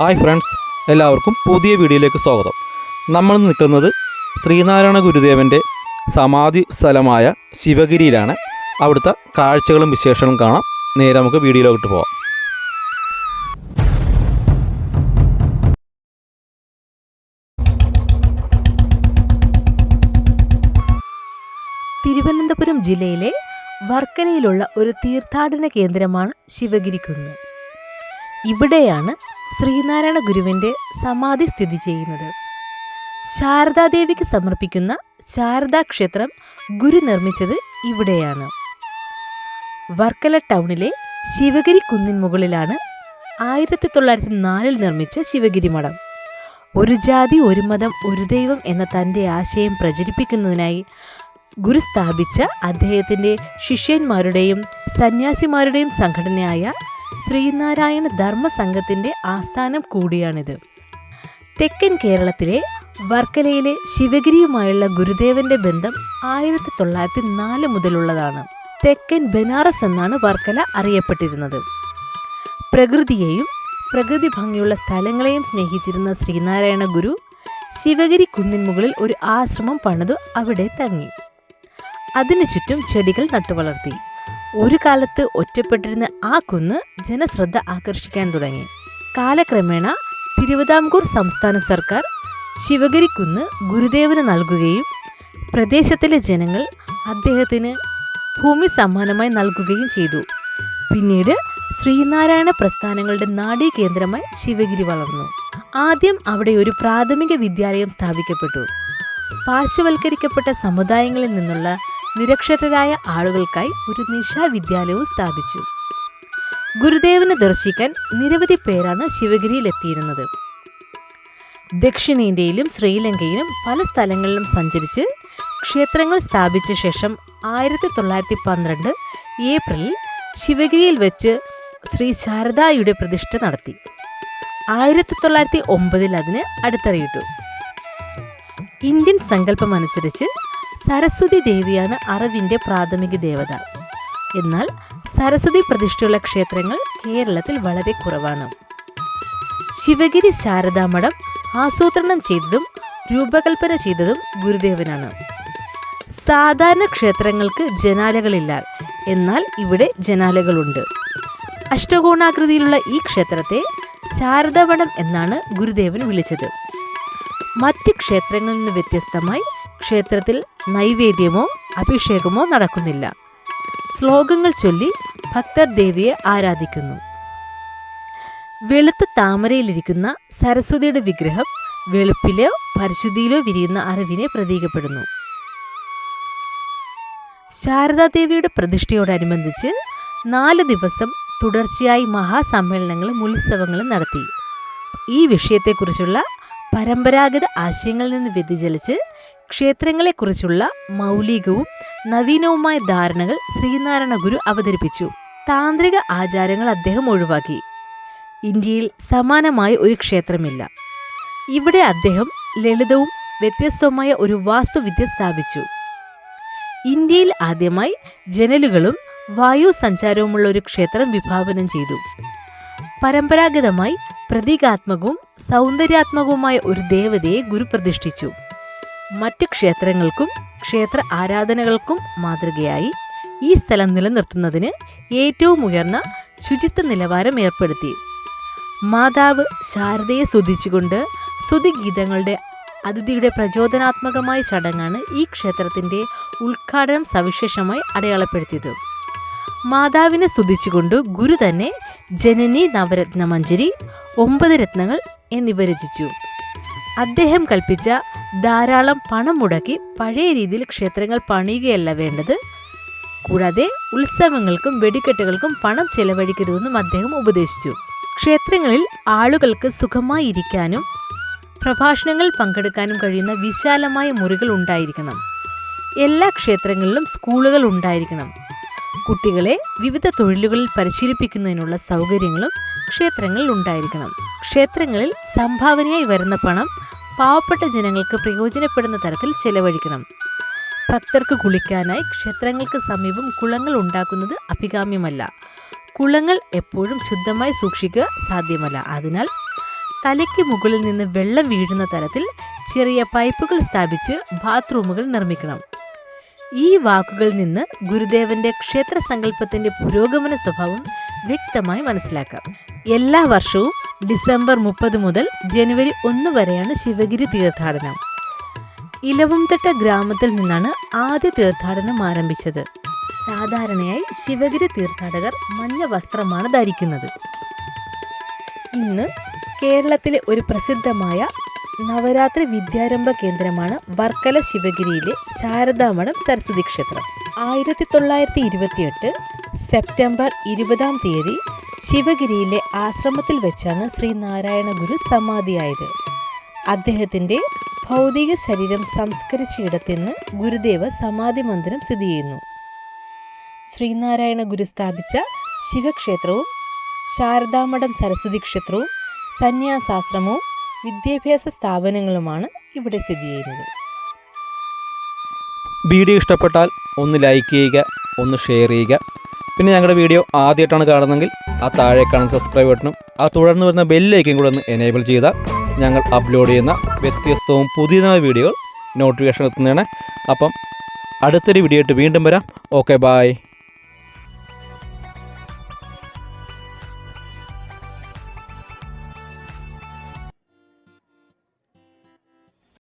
Hi friends എല്ലാവർക്കും പുതിയ വീഡിയോയിലേക്ക് സ്വാഗതം. നമ്മൾ നിൽക്കുന്നത് ശ്രീനാരായണ ഗുരുദേവന്റെ സമാധി സ്ഥലമായ ശിവഗിരിയിലാണ്. അവിടുത്തെ കാഴ്ചകളും വിശേഷങ്ങളും കാണാം. നേരെ നമുക്ക് വീഡിയോയിലോട്ട് പോകാം തിരുവനന്തപുരം ജില്ലയിലെ വർക്കലയിലുള്ള ഒരു തീർത്ഥാടന കേന്ദ്രമാണ് ശിവഗിരി ശിവഗിരിക്കുന്ന്. ഇവിടെയാണ് ശ്രീനാരായണ ഗുരുവിന്റെ സമാധി സ്ഥിതി ചെയ്യുന്നത്. ശാരദാദേവിക്ക് സമർപ്പിക്കുന്ന ശാരദാ ക്ഷേത്രം ഗുരു നിർമ്മിച്ചത് ഇവിടെയാണ്. വർക്കല ടൗണിലെ ശിവഗിരി കുന്നിൻ മുകളിലാണ് ആയിരത്തി തൊള്ളായിരത്തി നാലിൽ നിർമ്മിച്ച ശിവഗിരി മഠം. ഒരു ജാതി ഒരു മതം ഒരു ദൈവം എന്ന തന്റെ ആശയം പ്രചരിപ്പിക്കുന്നതിനായി ഗുരു സ്ഥാപിച്ച അദ്ദേഹത്തിന്റെ ശിഷ്യന്മാരുടെയും സന്യാസിമാരുടെയും സംഘടനയായ ശ്രീനാരായണ ധർമ്മ സംഘത്തിന്റെ ആസ്ഥാനം കൂടിയാണിത്. തെക്കൻ കേരളത്തിലെ വർക്കലയിലെ ശിവഗിരിയുമായുള്ള ഗുരുദേവന്റെ ബന്ധം ആയിരത്തി തൊള്ളായിരത്തി നാല് മുതലുള്ളതാണ്. തെക്കൻ ബനാറസ് എന്നാണ് വർക്കല അറിയപ്പെട്ടിരുന്നത്. പ്രകൃതിയെയും പ്രകൃതി ഭംഗിയുള്ള സ്ഥലങ്ങളെയും സ്നേഹിച്ചിരുന്ന ശ്രീനാരായണ ഗുരു ശിവഗിരി കുന്നിൻ മുകളിൽ ഒരു ആശ്രമം പണിതു അവിടെ തങ്ങി. അതിനു ചുറ്റും ചെടികൾ നട്ടുവളർത്തി. ഒരു കാലത്ത് ഒറ്റപ്പെട്ടിരുന്ന ആ കുന്ന് ജനശ്രദ്ധ ആകർഷിക്കാൻ തുടങ്ങി. കാലക്രമേണ തിരുവിതാംകൂർ സംസ്ഥാന സർക്കാർ ശിവഗിരി കുന്ന് ഗുരുദേവന് നൽകുകയും പ്രദേശത്തിലെ ജനങ്ങൾ അദ്ദേഹത്തിന് ഭൂമി സമ്മാനമായി നൽകുകയും ചെയ്തു. പിന്നീട് ശ്രീനാരായണ പ്രസ്ഥാനങ്ങളുടെ നാടീ കേന്ദ്രമായി ശിവഗിരി വളർന്നു. ആദ്യം അവിടെ ഒരു പ്രാഥമിക വിദ്യാലയം സ്ഥാപിക്കപ്പെട്ടു. പാർശ്വവൽക്കരിക്കപ്പെട്ട സമുദായങ്ങളിൽ നിന്നുള്ള നിരക്ഷരരായ ആളുകൾക്കായി ഒരു നിശാ വിദ്യാലയവും സ്ഥാപിച്ചു. ഗുരുദേവനെ ദർശിക്കാൻ നിരവധി പേരാണ് ശിവഗിരിയിലെത്തിയിരുന്നത്. ദക്ഷിണേന്ത്യയിലും ശ്രീലങ്കയിലും പല സ്ഥലങ്ങളിലും സഞ്ചരിച്ച് ക്ഷേത്രങ്ങൾ സ്ഥാപിച്ച ശേഷം ആയിരത്തി തൊള്ളായിരത്തി പന്ത്രണ്ട് ഏപ്രിലിൽ ശിവഗിരിയിൽ വെച്ച് ശ്രീ ശാരദായുടെ പ്രതിഷ്ഠ നടത്തി. ആയിരത്തി തൊള്ളായിരത്തി ഒമ്പതിൽ അതിന് അടിത്തറയിട്ടു. ഇന്ത്യൻ സങ്കല്പമനുസരിച്ച് സരസ്വതി ദേവിയാണ് അറിവിന്റെ പ്രാഥമിക ദേവത. എന്നാൽ സരസ്വതി പ്രതിഷ്ഠയുള്ള ക്ഷേത്രങ്ങൾ കേരളത്തിൽ വളരെ കുറവാണ്. ശിവഗിരി ശാരദാമഠം ആസൂത്രണം ചെയ്തതും രൂപകൽപ്പന ചെയ്തതും ഗുരുദേവനാണ്. സാധാരണ ക്ഷേത്രങ്ങൾക്ക് ജനാലകളില്ല. എന്നാൽ ഇവിടെ ജനാലകളുണ്ട്. അഷ്ടകോണാകൃതിയിലുള്ള ഈ ക്ഷേത്രത്തെ ശാരദാമഠം എന്നാണ് ഗുരുദേവൻ വിളിച്ചത്. മറ്റ് ക്ഷേത്രങ്ങളിൽ നിന്ന് വ്യത്യസ്തമായി ക്ഷേത്രത്തിൽ നൈവേദ്യമോ അഭിഷേകമോ നടക്കുന്നില്ല. ശ്ലോകങ്ങൾ ചൊല്ലി ഭക്തർ ദേവിയെ ആരാധിക്കുന്നു. വെളുത്ത താമരയിലിരിക്കുന്ന സരസ്വതിയുടെ വിഗ്രഹം വെളുപ്പിലോ പരിശുദ്ധിയിലോ വിരിയുന്ന അറിവിനെ പ്രതീകപ്പെടുന്നു. ശാരദാദേവിയുടെ പ്രതിഷ്ഠയോടനുബന്ധിച്ച് നാല് ദിവസം തുടർച്ചയായി മഹാസമ്മേളനങ്ങളും ഉത്സവങ്ങളും നടത്തി. ഈ വിഷയത്തെക്കുറിച്ചുള്ള പരമ്പരാഗത ആശയങ്ങളിൽ നിന്ന് വ്യതിചലിച്ച് ക്ഷേത്രങ്ങളെക്കുറിച്ചുള്ള മൗലികവും നവീനവുമായ ധാരണകൾ ശ്രീനാരായണ ഗുരു അവതരിപ്പിച്ചു. താന്ത്രിക ആചാരങ്ങൾ അദ്ദേഹം ഒഴിവാക്കി. ഇന്ത്യയിൽ സമാനമായ ഒരു ക്ഷേത്രമില്ല. ഇവിടെ അദ്ദേഹം ലളിതവും വ്യത്യസ്തവുമായ ഒരു വാസ്തുവിദ്യ സ്ഥാപിച്ചു. ഇന്ത്യയിൽ ആദ്യമായി ജനലുകളും വായു സഞ്ചാരവുമുള്ള ഒരു ക്ഷേത്രം വിഭാവനം ചെയ്തു. പരമ്പരാഗതമായി പ്രതീകാത്മകവും സൗന്ദര്യാത്മകവുമായ ഒരു ദേവതയെ ഗുരു പ്രതിഷ്ഠിച്ചു. മറ്റ് ക്ഷേത്രങ്ങൾക്കും ക്ഷേത്ര ആരാധനകൾക്കും മാതൃകയായി ഈ സ്ഥലം നിലനിർത്തുന്നതിന് ഏറ്റവും ഉയർന്ന ശുചിത്വ നിലവാരം ഏർപ്പെടുത്തി. മാതാവ് ശാരദയെ സ്തുതിച്ചുകൊണ്ട് സ്തുതിഗീതങ്ങളുടെ അതിഥിയുടെ പ്രചോദനാത്മകമായ ചടങ്ങാണ് ഈ ക്ഷേത്രത്തിന്റെ ഉദ്ഘാടനം സവിശേഷമായി അടയാളപ്പെടുത്തിയത്. മാതാവിനെ സ്തുതിച്ചുകൊണ്ട് ഗുരു തന്നെ ജനനി നവരത്നമഞ്ജരി ഒമ്പത് രത്നങ്ങൾ എന്നിവ രചിച്ചു. അദ്ദേഹം കൽപ്പിച്ച ധാരാളം പണം മുടക്കി പഴയ രീതിയിൽ ക്ഷേത്രങ്ങൾ പണിയുകയല്ല വേണ്ടത്. കൂടാതെ ഉത്സവങ്ങൾക്കും വെടിക്കെട്ടുകൾക്കും പണം ചെലവഴിക്കരുതെന്നും അദ്ദേഹം ഉപദേശിച്ചു. ക്ഷേത്രങ്ങളിൽ ആളുകൾക്ക് സുഖമായി ഇരിക്കാനും പ്രഭാഷണങ്ങൾ പങ്കെടുക്കാനും കഴിയുന്ന വിശാലമായ മുറികൾ ഉണ്ടായിരിക്കണം. എല്ലാ ക്ഷേത്രങ്ങളിലും സ്കൂളുകൾ ഉണ്ടായിരിക്കണം. കുട്ടികളെ വിവിധ തൊഴിലുകളിൽ പരിശീലിപ്പിക്കുന്നതിനുള്ള സൗകര്യങ്ങളും ക്ഷേത്രങ്ങളിൽ ഉണ്ടായിരിക്കണം. ക്ഷേത്രങ്ങളിൽ സംഭാവനയായി വരുന്ന പണം പാവപ്പെട്ട ജനങ്ങൾക്ക് പ്രയോജനപ്പെടുന്ന തരത്തിൽ ചെലവഴിക്കണം. ഭക്തർക്ക് കുളിക്കാനായി ക്ഷേത്രങ്ങൾക്ക് സമീപം കുളങ്ങൾ ഉണ്ടാക്കുന്നത് അഭികാമ്യമല്ല. കുളങ്ങൾ എപ്പോഴും ശുദ്ധമായി സൂക്ഷിക്കുക സാധ്യമല്ല. അതിനാൽ തലയ്ക്ക് മുകളിൽ നിന്ന് വെള്ളം വീഴുന്ന തരത്തിൽ ചെറിയ പൈപ്പുകൾ സ്ഥാപിച്ച് ബാത്റൂമുകൾ നിർമ്മിക്കണം. ഈ വാക്കുകളിൽ നിന്ന് ഗുരുദേവന്റെ ക്ഷേത്ര സങ്കല്പത്തിന്റെ പുരോഗമന സ്വഭാവം വ്യക്തമായി മനസ്സിലാക്കാം. എല്ലാ വർഷവും ഡിസംബർ മുപ്പത് മുതൽ ജനുവരി ഒന്ന് വരെയാണ് ശിവഗിരി തീർത്ഥാടനം. ഇലവുംതട്ട ഗ്രാമത്തിൽ നിന്നാണ് ആദ്യ തീർത്ഥാടനം ആരംഭിച്ചത്. സാധാരണയായി ശിവഗിരി തീർത്ഥാടകർ മഞ്ഞ വസ്ത്രമാണ് ധരിക്കുന്നത്. ഇന്ന് കേരളത്തിലെ ഒരു പ്രസിദ്ധമായ നവരാത്രി വിദ്യാരംഭ കേന്ദ്രമാണ് വർക്കല ശിവഗിരിയിലെ ശാരദാമഠം സരസ്വതി ക്ഷേത്രം. ആയിരത്തി തൊള്ളായിരത്തി ഇരുപത്തിയെട്ട് സെപ്റ്റംബർ ഇരുപതാം തീയതി ശിവഗിരിയിലെ ആശ്രമത്തിൽ വെച്ചാണ് ശ്രീനാരായണ ഗുരു സമാധിയായത്. അദ്ദേഹത്തിന്റെ ഭൗതിക ശരീരം സംസ്കരിച്ച ഇടത്തുനിന്ന് ഗുരുദേവ സമാധി മന്ദിരം സ്ഥിതി ചെയ്യുന്നു. ശ്രീനാരായണ ഗുരു സ്ഥാപിച്ച ശിവക്ഷേത്രവും ശാരദാമഠം സരസ്വതി ക്ഷേത്രവും സന്യാസാശ്രമവും വിദ്യാഭ്യാസ സ്ഥാപനങ്ങളുമാണ് ഇവിടെ സ്ഥിതി ചെയ്യുന്നത്. വീഡിയോ ഇഷ്ടപ്പെട്ടാൽ ഒന്ന് ലൈക്ക് ചെയ്യുക ഒന്ന് ഷെയർ ചെയ്യുക. പിന്നെ ഞങ്ങളുടെ വീഡിയോ ആദ്യമായിട്ടാണ് കാണുന്നതെങ്കിൽ ആ താഴെ കാണുന്ന സബ്സ്ക്രൈബ് ബട്ടണും ആ തുടർന്ന് വരുന്ന ബെല്ലേക്കും കൂടെ ഒന്ന് എനേബിൾ ചെയ്താൽ ഞങ്ങൾ അപ്ലോഡ് ചെയ്യുന്ന വ്യത്യസ്തവും പുതിയതായ വീഡിയോകൾ നോട്ടിഫിക്കേഷൻ എത്തുന്നതാണ്. അപ്പം അടുത്തൊരു വീഡിയോ ആയിട്ട് വീണ്ടും വരാം. Okay bye